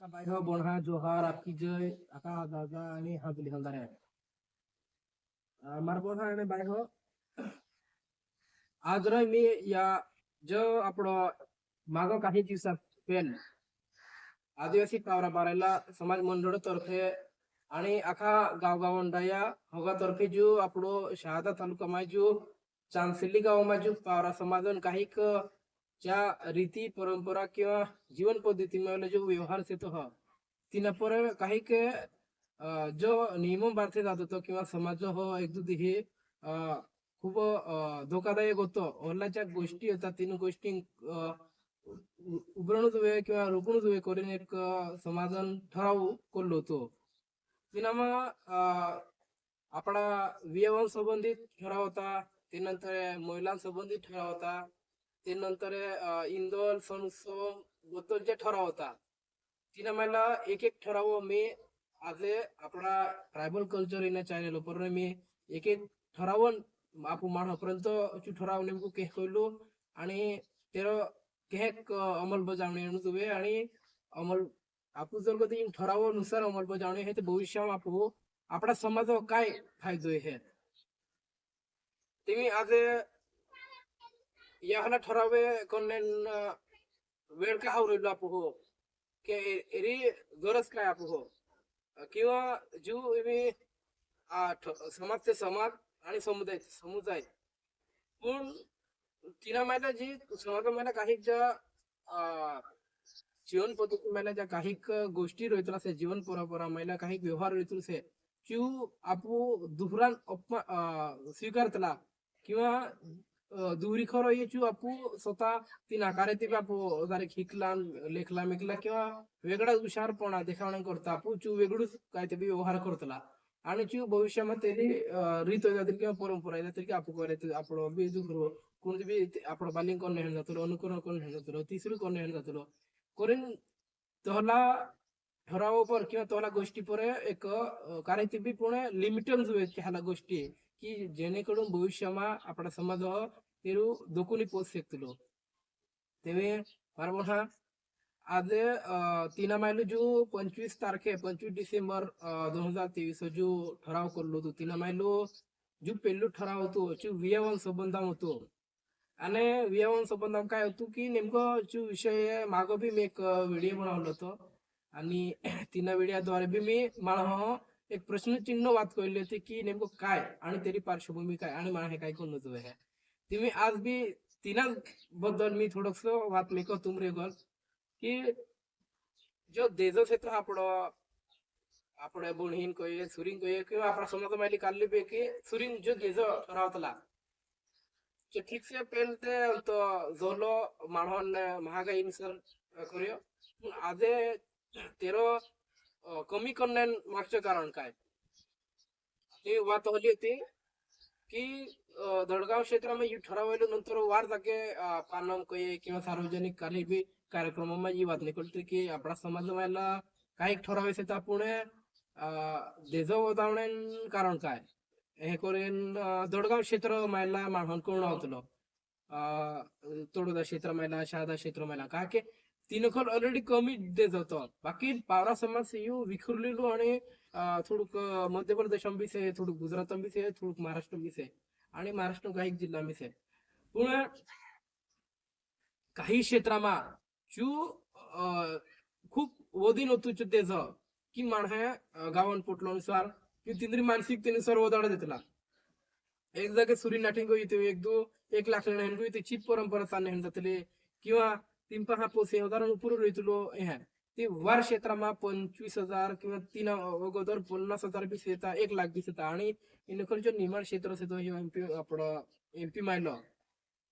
आका बोणहा जोहार आपकी जय आका दादा आणि हा हाजली हलदार आहे मार बोणहा आणि बाय हो आज रे मी या जो आपलं माग काही दिवसात पेल आदिवासी पावरा बारायला समाज मंडळ तर्फे आणि आखा गावगावंडा या होगा तर्फे जो आपलो शहादा तालुका मा जो चांसली गाव मा जो पावरा समाजन काही क- ज्या रीती परंपरा किंवा जीवन पद्धती मध्ये जो व्यवहार से तो हा तिना पर काही के जो नियम बारथे जात होतो किंवा समाज हो एक दुधी हे खूप धोकादायक होतो. ओलाच्या गोष्टी होतात तीन गोष्टी अं, वेळ वे किंवा रोखणूच वेळ करून एक समाधान ठराव करलो होतो. तिना मग आपला विवाह संबंधित ठराव होता त्यानंतर महिलांसंबंधित ठराव होता ते नंतर इंदोल सण उत्सव बद्दलचे ठराव होता तिने मला एक एक ठराव मी आज आपला ट्रायबल कल्चर इन चॅनल पर मी एक एक ठराव आपण मानपर्यंत ठराव नेमकं केह कळलो आणि तेर केह अंमलबजावणी तुवे आणि अंमल आपण जर कधी ठरावानुसार अंमलबजावणी हे ते भविष्यात आपण आपला समाज काय फायदो हे ते मी आज याला ठरावे कोण वेळ का आवरलो आपण हो की एरी गरज काय आपण हो किंवा जीव एवी समाज ते समाज आणि समुदाय समुदाय पण तिला माहिती जी समाज महिला काही ज्या जीवन पद्धती महिला ज्या काही गोष्टी रोहित असे जीवन परंपरा महिला काही व्यवहार रोहित असे किंवा आपू दुहरान अपमान स्वीकारतला किंवा अ, दुहरी खरं याची आपू स्वतः ती नाकारे ती बापू जरा शिकला लेखला मेकला किंवा वेगळाच हुशारपणा देखावण्या करता आपू चू वेगळूच काय ते बी व्यवहार करतला। आणि चू भविष्यामध्ये तेरी अ, रीत जातील किंवा परंपरा जातील की आपण करायचं आपण बी दुसरं कोणते बी ते आपण बालिंग कोण हेण जातलो अनुकरण कोण हेण जातलो तिसरी कोण हेण जातलो। करून तोला ठराव पर किंवा तोला गोष्टी पर एक अ, कार्य ते बी पुणे लिमिटेड जुवे ह्याला गोष्टी की जेणेकरून भविष्यामा आपला समाज हो तेरू पोच शकतलो. तेवे बरोबर आज तीन जो पंचवीस तारखे पंचवीस डिसेंबर दोन हजार तेवीस जो ठराव करलो होतो. तीन मायलो जो पेल्लू ठराव होतो जो वियावन संबंधाम होतो. आणि वियावन संबंधाम काय होतो की नेमकं जो विषय मागं बी मी एक व्हिडिओ बनवलं होतं. आणि तीन व्हिडिओद्वारे बी मी मला एक प्रश्नचिन्ह वाचवले होते की नेमकं काय आणि त्याची पार्श्वभूमी काय आणि मला हे काय कोण आहे. तुम्ही मी आज बी तिना बद्दल मी थोडस तुम रे गोल की जो देजस येतो आपलं आपल्या बोणहीन कये सुरीन कये किंवा आपला समाज माहिती काढली की सुरीन जो देज राहतला तो ठीक से पेल ते तो जोलो माणून महागाई सर करियो आजे तेरो कमी करण्या मागचं कारण काय? ती वातावली होती की दडगाव क्षेत्रामध्ये ठरावले नंतर वार जाके पानम कये किंवा सार्वजनिक काही बी कार्यक्रमामध्ये ही बात निकलते की आपला समाज व्हायला काही ठराव तर आपण देजो वधावण्यान कारण काय? हे करून दडगाव क्षेत्र मायला माणून करून होतलो तोडोदा क्षेत्र मायला शहादा क्षेत्र मायला. का की ती ऑलरेडी कमी देत દીધે बाकी બાકી समाज સમાજ છે એવું વિખુરલેલું અને થોડુંક મધ્યપ્રદેશ બી છે થોડુંક ગુજરાત બી છે થોડુંક મહારાષ્ટ્ર બી आणि महाराष्ट्र काही जिल्हा मी आहे. पण काही क्षेत्रामा चू खूप वदीन होतो देज की माणहा गावान पोटल्यानुसार की तिंद्री मानसिकतेनुसार वदाड देतला. एक जागे सुरी नाटिंग होईते एक दो एक लाख येते चीप परंपरा चालणे जातले. किंवा तिंपा हा पोसे उदाहरण उपर रोहितलो हे ते वार क्षेत्राમાં पंचवीस हजार किंवा तीन अगोदर पन्नास हजार बी येतात एक लाख बी येतात आणि इनकर जो निर्माण क्षेत्र असतो हे एमपी आपलं एमपी मायलो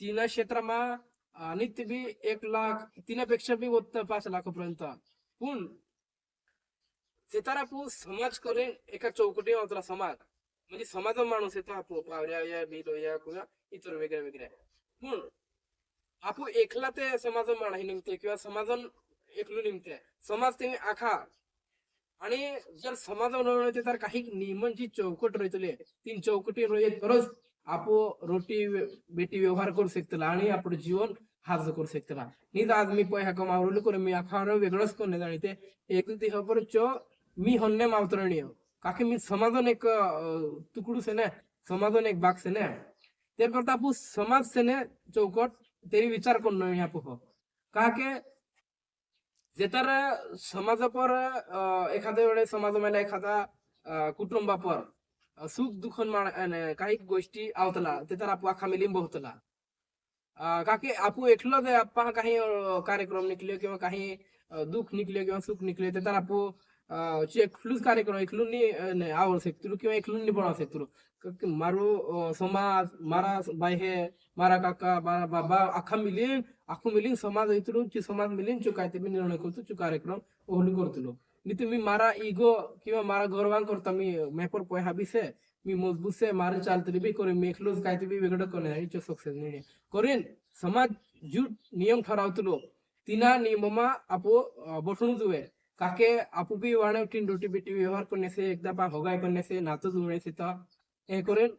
तीन क्षेत्रामा आणि ते बी एक लाख तीनापेक्षा बी होत पाच लाखापर्यंत. पण सितारापू समाज करेन एका चौकटी होता समाज म्हणजे समाज माणूस येतो आपो पावऱ्या या बिलो या किंवा इतर वेगळ्या वेगळ्या. पण आपू एकला ते समाज माणही निमते किंवा समाजन एकलू निमते समाज ते आखा. आणि जर समाज बनवण्याचे तर काही नियमांची चौकट रोयतली तीन चौकटी रोयत तरच आपो रोटी बेटी व्यवहार करू शकतला आणि आपलं जीवन हाज करू शकतला. नीच आज मी पैसा मावरलो करू. मी आखार वेगळंच कोण जाणी ते एक दिहा चो मी हन्ने मावतरणीय काकी मी समाजन एक तुकडू से ना? समाजन एक बाग से ना? ते करता आपू समाज से ना चौकट तेरी विचार करणं ह्या पोह का के जे तर समाजा पर एखाद्या वेळेस समाजामध्ये एखादा कुटुंबा कुटुंबापर सुख दुःख माण- काही गोष्टी आवतला ते तर आपू आखा मिलीम बहुतला का की आपू एकलो जे आपा काही कार्यक्रम निकले किंवा काही दुःख निकले किंवा सुख निकले ते तर आपू కార్యక్రమం ఎట్లుండి ఆవల శక్తులు किंवा ఎట్లుండి పోవడం శక్తులు మరో సమాజ్ మారా బాహే मारा కాక మారా బాబా అక్క మిలిన్ అక్క మిలిన్ సమాజ్ అవుతుడు ची समाज मिलीन चू काय ते मी निर्णय करतो चू कार्यक्रम ओहली करतो मी तुम्ही मारा इगो किंवा मारा गौरवान करता मी मेपर पोय हाबीस से मी मजबूत से मारे चालतरी बी करेन मी एकलोच काय ते बी वेगळं करेन आणि चो सक्सेस निर्णय करेन समाज जूट नियम ठरवतलो तिना नियममा आपो बसणूच वेळ কাকে আপুবি ওয়ান আউট ইন রুটি বিটি ব্যবহার করনেছে একদা বা হোগাই করনেছে নাতো জুমেছে তা এ করেন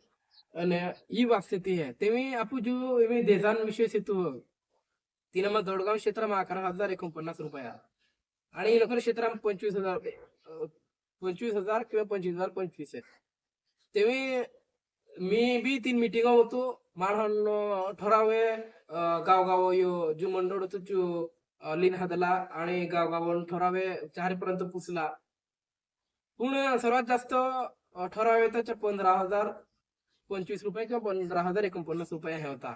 અને ઈ વાત સ્થિતિ હે તેમી આપું જો એવી દેજાન વિશે છે તો तिनं दोडगाव क्षेत्रामध्ये अकरा हजार एकोणपन्नास रुपया. आणि इलकर क्षेत्रामध्ये पंचवीस हजार पंचवीस हजार किंवा पंचवीस हजार पंचवीस आहेत तेव्हा मी बी तीन मिटिंग होतो. माणहन ठरावे गावगाव यो जो मंडळ होतो जो अं, लिन आणि गावगावून ठरावे चारपर्यंत पुसला पण सर्वात जास्त अं, ठरावे त्याच्या पंधरा हजार पंचवीस रुपये किंवा पंधरा हजार एकोणपन्नास रुपये हे होता.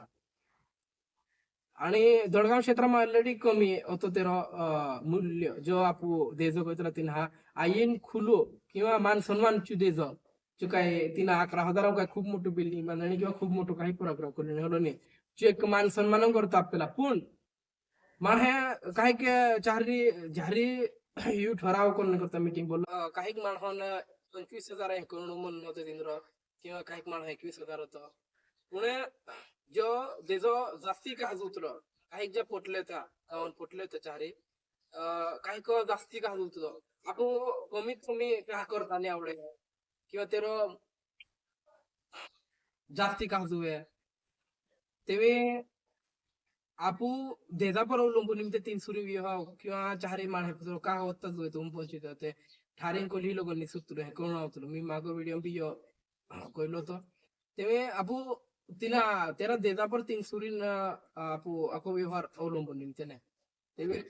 आणि दडगाव क्षेत्रामध्ये ऑलरेडी कमी होतो तेरा मूल्य. जो आपू देजो कहतो तीन हा आईन खुलो किंवा मान सन्मान चु देजो. जो काय तिनं अकरा हजार काय खूप मोठं बिल्डिंग बांधणी किंवा खूप मोठं काही प्रोग्राम करून नाही. एक मान सन्मान करतो आपल्याला. पण मान हे काही के चारी झारी यू ठराव कोण करता मीटिंग बोल। काही माणसांन पंचवीस हजार हे करून म्हणून होतं इंद्र किंवा काही माणसं एकवीस हजार होतं। पुणे जो देजो जास्ती काज उतरो काही जे पोटले त्या गावान पोटले त्या चारी अं, काही जास्ती काज उतरो। आपण कमीत कमी काय करता नाही आवडे। किंवा तेरो जास्ती काज हुए। तेवे आपू देजा पर अवलंबून निमते तीन सुरी विवाह किंवा चारी माणे का होतच होय तुम पंचित होते ठारेन कोली लोकांनी सुतलो हे कोण आवतलो मी मागो व्हिडिओ बी यो कइलो तो तेवे आपू तिना तेरा देजा पर तीन सुरीन आपू आको व्यवहार अवलंबून निमतेने तेवे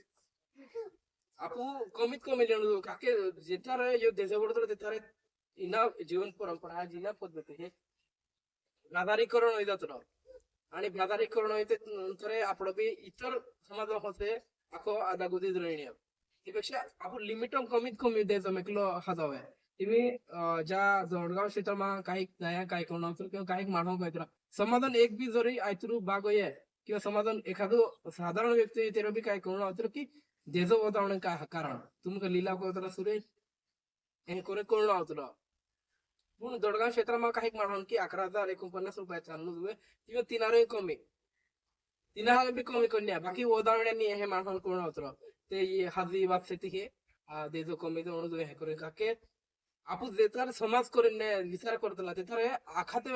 आपू कमीत कमी लेणू काके जेतार यो देजा बडतो तेतार इना जीवन परंपरा जिना पद्धती हे नादारीकरण होई जातो आणि नादारीकरण होते नंतर आपण बी इतर समाज होते आखो आदागुदी राहणे त्यापेक्षा आपण लिमिट कमीत कमी द्यायचं मेकलो हाजावे. तुम्ही अं, ज्या जळगाव क्षेत्राમાં काही नया काही कोण किंवा काही मानव काहीतरा. समाधान एक बी जरी आयतरू बाग आहे किंवा समाधान एखादं साधारण व्यक्ती तेरा बी काय कोण आवतर की देजो वतावणे काय कारण तुमका लिला कोतरा सुरे हे करे कोण आवतलो पण दडगाव क्षेत्राમાં काही मानव की अकरा हजार एकोणपन्नास रुपये चालू जुवे किंवा तिनारे कमी तिनारे बी कमी करण्या बाकी ओदावण्यानी हे मानव कोण आवतलो ते हाजी वापसे हे आ, देजो कमी दोन जुवे हे करे काके आपण जेतर समाज करून ने विचार करतला तेथर हे आखाते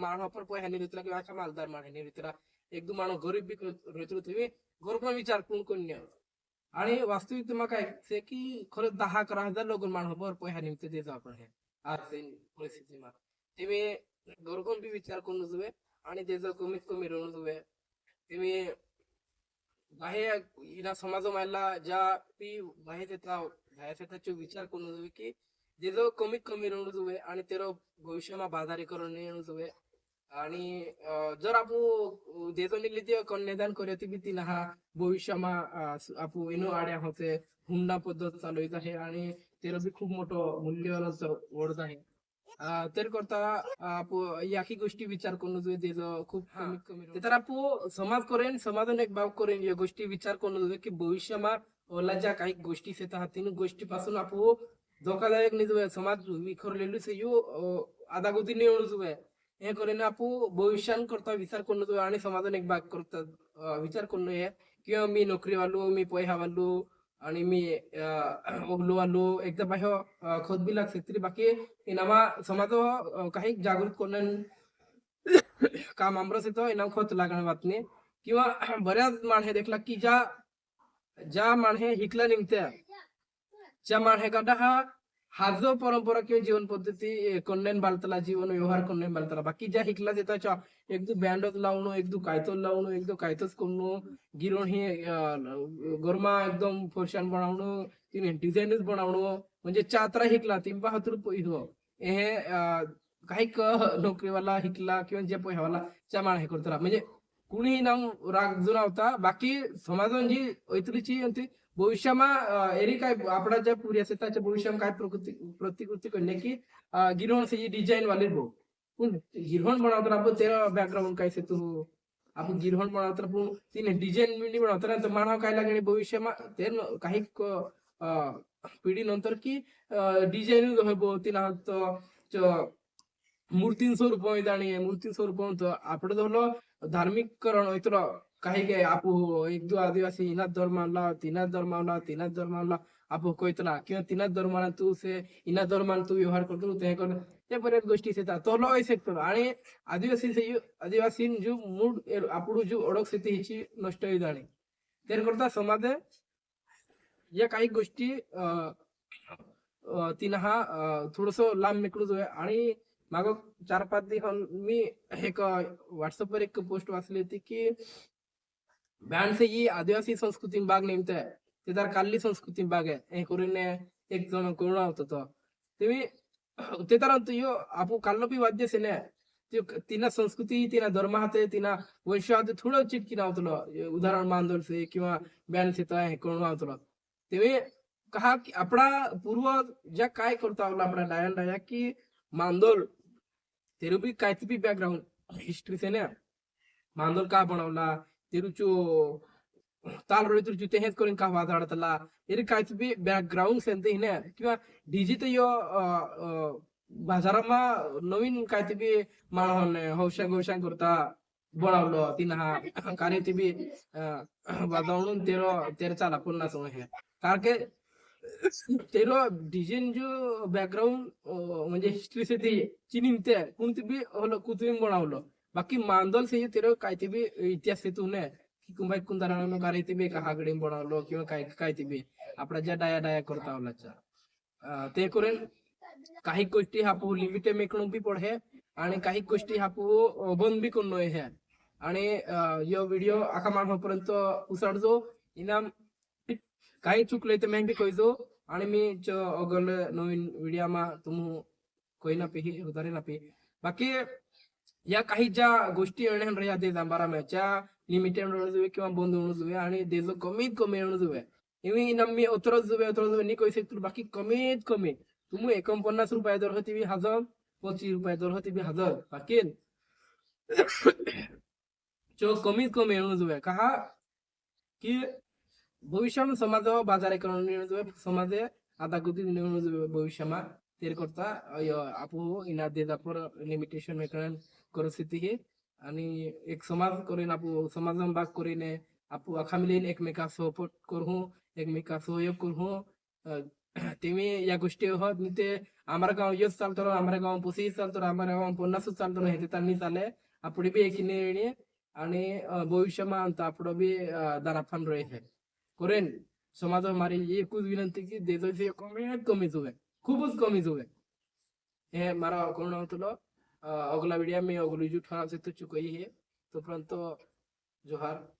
मानव पर पोय हानी रितला किंवा आखा मालदार मान हानी रितला एक दो मानव गरीब बी रितलो तुम्ही गरीब विचार कोण कोण आणि वास्तविक तुम्हाला काय से की खरंच दहा अकरा हजार लोक मानव पर पोय हानी ते देतो आपण हे आज परिस्थितीमा तुम्ही गरगून बी विचार करून जुवे आणि त्याचं कमीत कमी राहून जुवे तुम्ही बाहेर इना समाज मायला ज्या पी बाहेर येता बाहेर येताचे विचार करून जुवे की जेजो कमीत कमी राहून जुवे आणि तेरो भविष्यमा बाजारी करून येऊन जुवे आणि अं, जर आपण देतो निघली ते कन्यादान करते बी ती हा भविष्यमा आपण इनो आड्या होते हुंडा पद्धत चालू आहे आणि तेरा बी खूप मोठं मूल्यवान वडत आहे. तर करता याकी गोष्टी विचार करून जो त्याचं खूप कमी ते तर आपण समाज करेन समाजाने एक भाव करेन या गोष्टी विचार करून जो की भविष्यमा ओला ज्या काही गोष्टी येतात तीन गोष्टीपासून आपण धोकादायक नाही जो समाज विखरलेलो से यो आदागोदी निवडून जो आहे हे करेन आपण भविष्यान करता विचार करून जो आणि समाजाने एक भाग करता विचार करून हे किंवा मी नोकरी वालो मी पैसा वालो आणि मी ओहलो वालो एकदा बाह्य खत बी लागते बाकी इनामा समाज काही जागृत करून काम आमरस येतो इनाम खत लागणार बातमी. किंवा बऱ्याच माणहे देखला की ज्या ज्या माणहे हिकला निमत्या ज्या माणहे माणहेकडा हा हा जो परंपरा किंवा जीवन पद्धती कन्यान बालतला जीवन व्यवहार कन्यान बालतला. बाकी ज्या हिकला देताच्या एक दू बँडच लावणं एक दू कायतो लावणं एक दू कायतोच करणं. गिरण हे गरमा एकदम फरशान बनवणं तिने डिझाईनच बनवणं. म्हणजे चात्रा हिकला तिंबा हातूर हे अं, काही क नोकरीवाला हिकला किंवा जे पैवाला च्या माळ हे करतला. म्हणजे कुणीही नाम राग जुनावता बाकी समाजान जी ऐतरीची आणि ती भविष्यामा अं, एरी काय आपला ज्या पुरी असे त्याच्या भविष्यात काय प्रकृती प्रतिकृती करणे की अं, गिरोहण से डिझाईन वाले भाऊ पण गिरहण बनवताना आपण तेरा बॅकग्राऊंड काय से तू आपण गिरहण बनवताना पण तिने डिझाईन बिल्डिंग बनवताना तर मानव काय लागणे भविष्यमा ते न- काही क- अं, पिढी नंतर की डिझाईन हो तिला मूर्तीन स्वरूप आणि मूर्तीन स्वरूप आपण धरलो धार्मिककरण वयतलो काही काय आपू एक दो आदिवासी इनाच धर्म मानला तिनाच धर्म मानला तिनाच धर्म मानला आपू कोयतला किंवा तिनाच धर्माला तू से इना धर्मान तू व्यवहार करतो ते हे करतो ते बऱ्याच गोष्टी येतात तो लो करतो आणि आदिवासी आदिवासी जो मूड आपण जो ओळख स्थिती हिची नष्ट होई जाणे. ते करता समाज या काही गोष्टी अं, अं, तिनं हा थोडस लांब निकडूच आहे आणि माग चार पाच दिवस मी एक व्हॉट्सअपवर एक पोस्ट वाचली होती की बँडसे ही आदिवासी संस्कृती बाग नेमत. आहे ते तर काल्ली संस्कृती बाग आहे. हे करून एक जण कोरोना होतो तो. तुम्ही ते तर यो आपू काल्लो बी वाद्य से ने तिना संस्कृती तिना धर्म हाते तिना वंश हाते थोडं चिटकी नावतलो उदाहरण मानदोल से किंवा बँड से तर हे कोरोना होतलो. तेव्हा कहा की आपला पूर्व ज्या काय करतो आपला आपला डायन राजा की मांदोल तेरू बी काय बी बॅकग्राऊंड हिस्ट्री से ना। मांदोल का बनवला तेरूचो ताल रोळी तुरचो ते हेच करून का वाजाडतला तेरी काय बी बॅकग्राऊंड सेंते हिने किंवा डीजी तर यो बाजारामा नवीन काय ते बी माणून हौशा गौशा करता बनवलं तिनं हा कार्य ते बी वाजवून तेरो तेर चाला पुन्हा समोर हे। कारण की तेरो डिजाइन जो बॅकग्राऊंड म्हणजे हिस्ट्री से ते चिनिमते कोणते बी कुतुबीन बनवलं. बाकी मांदल से तेरो काय ते बी इतिहास से तूने की कुंभाई कुंदारानं कार्य ते बी का हागडे बनवलं किंवा काय काय ते बी. आपला ज्या डाया डाया करता आवलाच्या ते करून काही गोष्टी हापू लिमिटे मेकणूक बी पडहे आणि काही गोष्टी हापू बंद बी करून हे आणि यो व्हिडिओ आखा मानपर्यंत उसाडजो इनाम काही चुकले तर मी बी कहिजो आणि मी च अगल नवीन व्हिडिओ मा तुम कोई ना उतारे ना पे. बाकी या काही ज्या गोष्टी येण्यान रे दे बारा मॅच्या लिमिटेड होणं जुवे किंवा बंद होणं जुवे आणि देजो कमीत कमी येणं जुवे इवी नम्मी उतरत जुवे उतरत जुवे नी कही सकतो बाकी कमीत कमी तुम्ही एकोणपन्नास रुपये दर होती बी हजार पच्चीस रुपये दर होती बी हजार. बाकी जो कमीत कमी येणं जुवे कहा? की भविष्यात समाज बाजारीकरण निर्णय समाज आता गती निर्णय भविष्यामा तेर करता आपू इना देत पर लिमिटेशन मेकरण परिस्थिती ही आणि एक समाज करीन आपू समाजान भाग करीन आपू आखा मिळून एकमेका सपोर्ट करू एकमेका सहयोग करू तेमी या गोष्टी होत नी ते आम्हाला गाव येच चालतो आम्हाला गाव पुसी चालतो आम्हाला गाव पन्नासच चालतो हे ते त्यांनी चाले आपण बी एकीने येणे आणि भविष्यमा अंत आपण बी दाराफान रहे है करेन समाज मारी एकूच विनंती की देजो से कमीत कमी जुवे खूपच कमी जुवे हे मारा कोण होतो अगला व्हिडिओ मी अगली जू ठरा से तो चुकई है. तोपर्यंत जोहार.